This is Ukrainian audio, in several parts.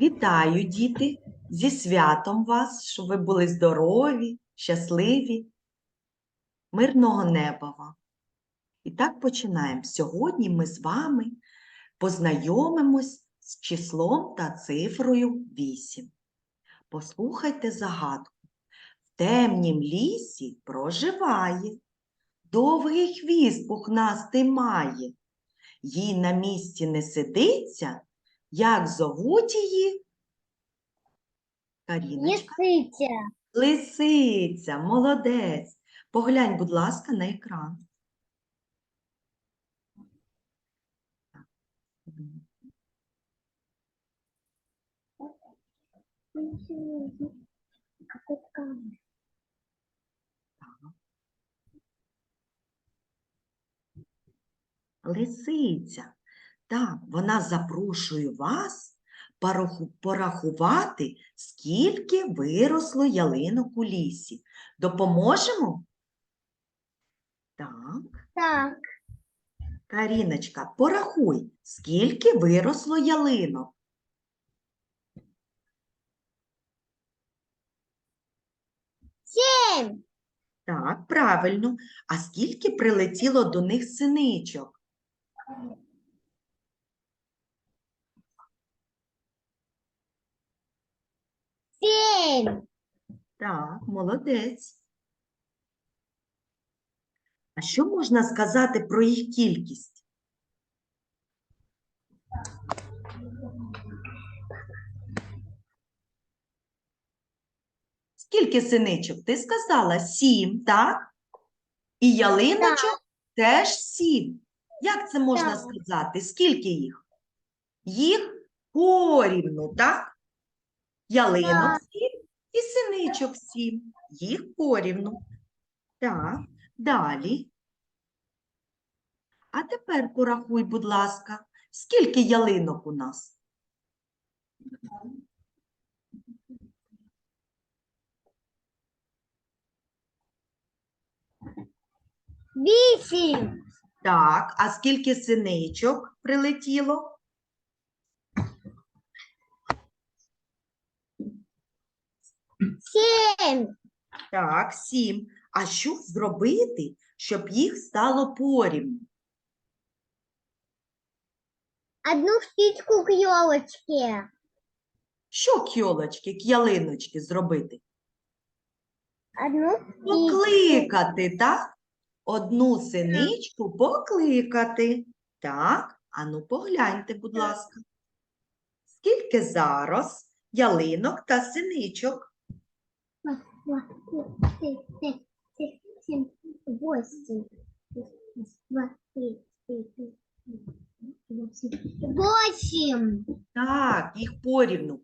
Вітаю, діти, зі святом вас, щоб ви були здорові, щасливі, мирного неба вам. І так починаємо. Сьогодні ми з вами познайомимось з числом та цифрою 8. Послухайте загадку. В темнім лісі проживає, довгий хвіст пухнастий має, їй на місці не сидиться, як зовуть її? Каріночка. Лисиця. Лисиця, молодець. Поглянь, будь ласка, на екран. Лисиця. Так, вона запрошує вас порахувати, скільки виросло ялинок у лісі. Допоможемо? Так. Так, Каріночка, порахуй, скільки виросло ялинок. семь. Так, правильно. А скільки прилетіло до них синичок? Семь. Так, молодець. А що можна сказати про їх кількість? Скільки синичок? Ти сказала сім, так? І ялиночок теж сім. Як це можна Так. сказати? Скільки їх? Їх порівну, так? Ялинок сім і синичок сім. Їх порівну. Так, далі. А тепер порахуй, будь ласка, скільки ялинок у нас? Вісім. Так, а скільки синичок прилетіло? Семь. Так, сім. А що зробити, щоб їх стало порівну? Одну птичку к. Що кьолочки, к'ялиночки зробити? Одну птичку. Покликати, так? Одну синичку покликати. Так, ану погляньте, будь ласка. Скільки зараз ялинок та синичок? Два, три, пять, шесть, семь, восемь. Два, три, четыре, восемь. Так, їх порівну.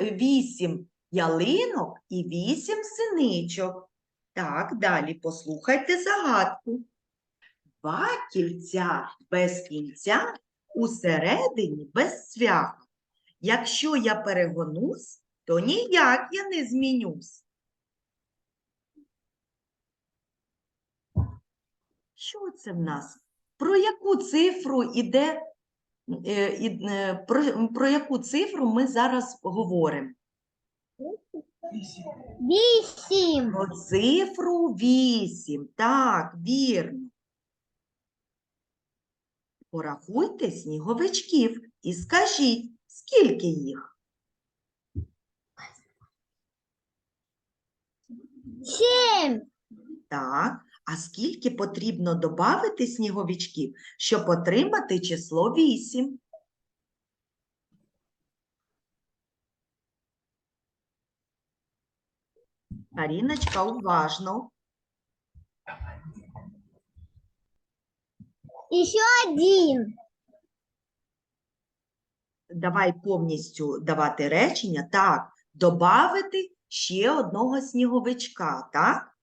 Вісім ялинок і вісім синичок. Так, далі послухайте загадку. Два кільця без кінця, усередині без цвяха. Якщо я перегонусь, то ніяк я не змінюсь. Що це в нас? Про яку цифру іде, е, е, про, про яку цифру ми зараз говоримо? Вісім. Про цифру 8. Так, вірно. Порахуйте сніговичків і скажіть, скільки їх? Семь. Так, а скільки потрібно додати сніговичків, щоб отримати число 8? Каріночка, уважно. Еще один. Давай повністю давати речення. Так, добавити ще одного сніговичка, так?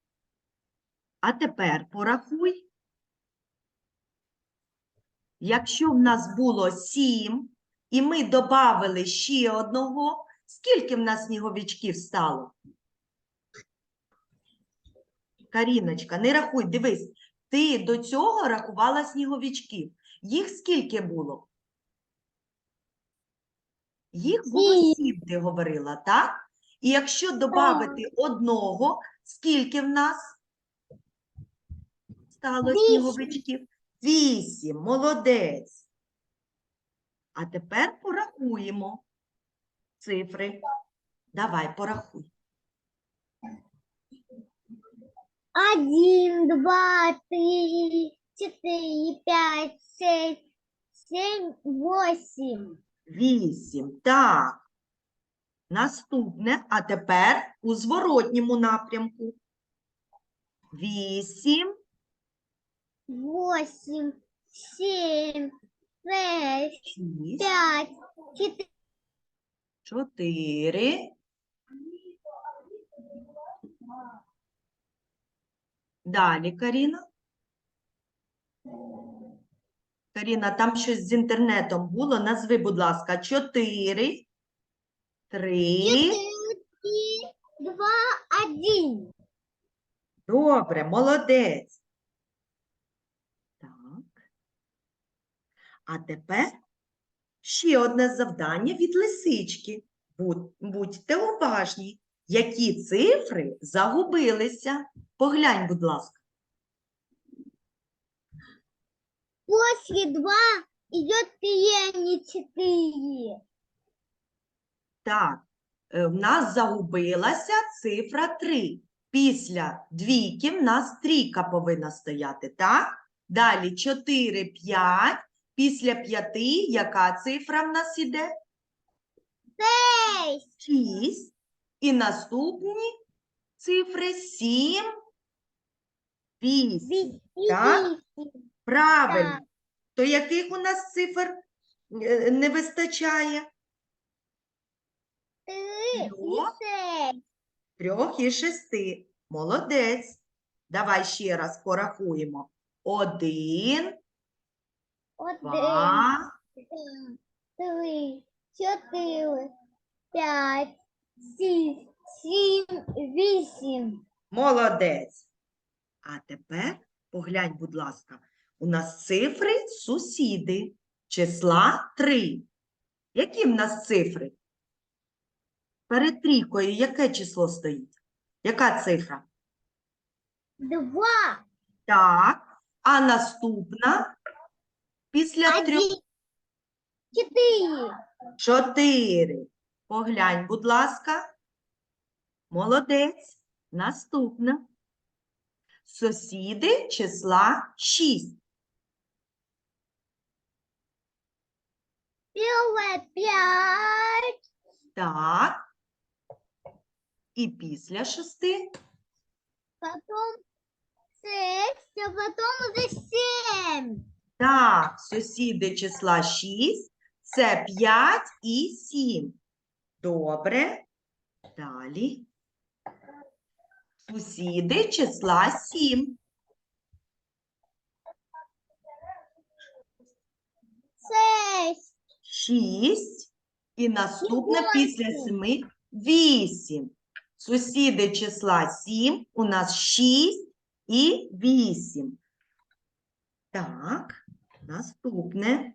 А тепер порахуй. Якщо в нас було сім, і ми додали ще одного, скільки в нас сніговичків стало? Каріночка, не рахуй, дивись, ти до цього рахувала сніговичків. Їх скільки було? Їх було Сім. сім, ти говорила, так? І якщо додати одного, скільки в нас стало Вісім. сніговичків? Вісім, молодець. А тепер порахуємо цифри. Давай, порахуй. Один, два, три, четыре, пять, шесть, семь, восемь. Вісім. Так. Наступне, а тепер у зворотньому напрямку. Вісім, Восемь, семь, шесть, шість, пять, четыре. чотири. Далі, Каріна. Каріна, там щось з інтернетом було. Назви, будь ласка, чотири, три. Четыре, два, один. Добре, молодець. Так. А тепер ще одне завдання від лисички. Будьте уважні, які цифри загубилися. Поглянь, будь ласка. После два идет три, не четыре. Так, е, в нас загубилася цифра 3. Після двійки в нас трійка повинна стояти, так? Далі 4, 5. Після 5 яка цифра в нас іде? Шесть. 6. І наступні цифри 7, 8. Ви- Так? Правильно. Так. То яких у нас цифр е, не вистачає? Три шесть. Трьох і шести. Молодець. Давай ще раз порахуємо. Один, Один, два, два, три, чотири, п'ять, шість, сім, вісім. молодець. А тепер поглянь, будь ласка, у нас цифри сусіди. Числа три. Які в нас цифри? Перед трійкою яке число стоїть? Яка цифра? Два, Так. А наступна після трьох. чотири. Чотири. Поглянь, будь ласка. Молодець. Наступна. Сусіди числа 6. Первое п'ять, Так. І після шести. потом шесть, а потом уже семь. Так, сусіди числа 6. Це 5 і 7. Добре. Далі. Сусіди числа 7. Шесть, 6. І наступне після восемь. 7 8. Сусіди числа 7 у нас 6 і 8. Так, наступне.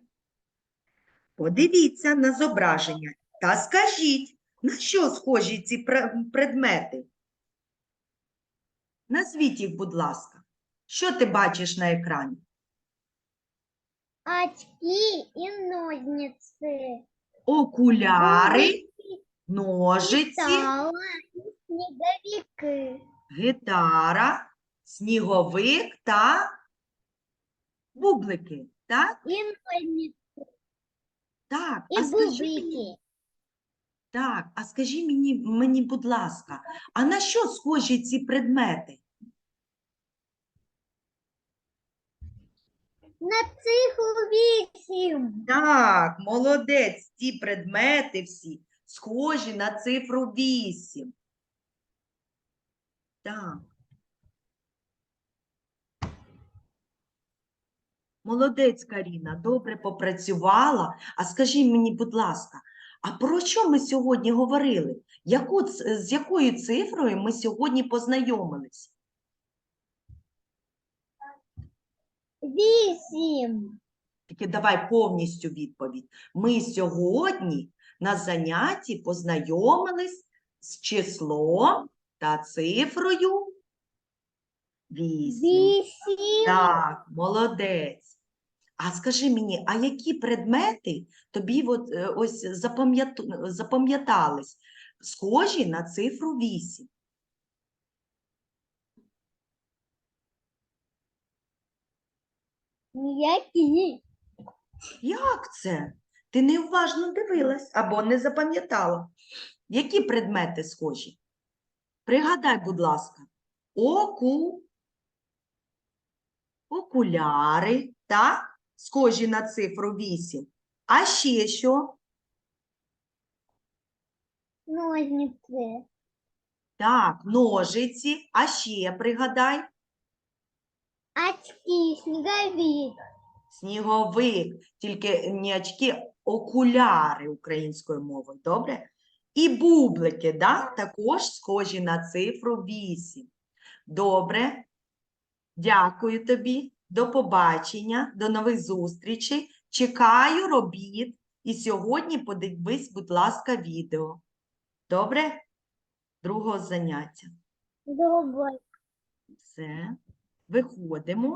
Подивіться на зображення та скажіть, на що схожі ці предмети? Назвіть їх, будь ласка. Що ти бачиш на екрані? очки и ножницы. Окуляри, ножиці. Снеговики. гітара, сніговик та бублики. Так? Ножницы, Так, и а скажи мені, так, а скажи мені, мені, будь ласка, а на що схожі ці предмети? На цифру вісім. Так, молодець, ці предмети всі схожі на цифру 8. Так. Молодець, Каріна, добре попрацювала. А скажи мені, будь ласка, а про що ми сьогодні говорили? Яку, з якою цифрою ми сьогодні познайомились? Вісім. Тільки давай повністю відповідь. Ми сьогодні на занятті познайомились з числом та цифрою 8. Вісім. Так, молодець. А скажи мені, а які предмети тобі от, е, ось запам'ят- запам'ятались, схожі на цифру 8? Ніякі. Як це? Ти неуважно дивилась або не запам'ятала. Які предмети схожі? Пригадай, будь ласка, оку, окуляри, так? Схожі на цифру 8. А ще що? Ножниці. Так, ножиці, а ще пригадай, Очки. Сніговик. сніговик, тільки не очки, окуляри українською мовою, добре? І бублики, да? також схожі на цифру 8. Добре, дякую тобі, до побачення, до нових зустрічей. Чекаю робіт. І сьогодні подивись, будь ласка, відео. Добре? Другого заняття. Добре. Все. Виходимо.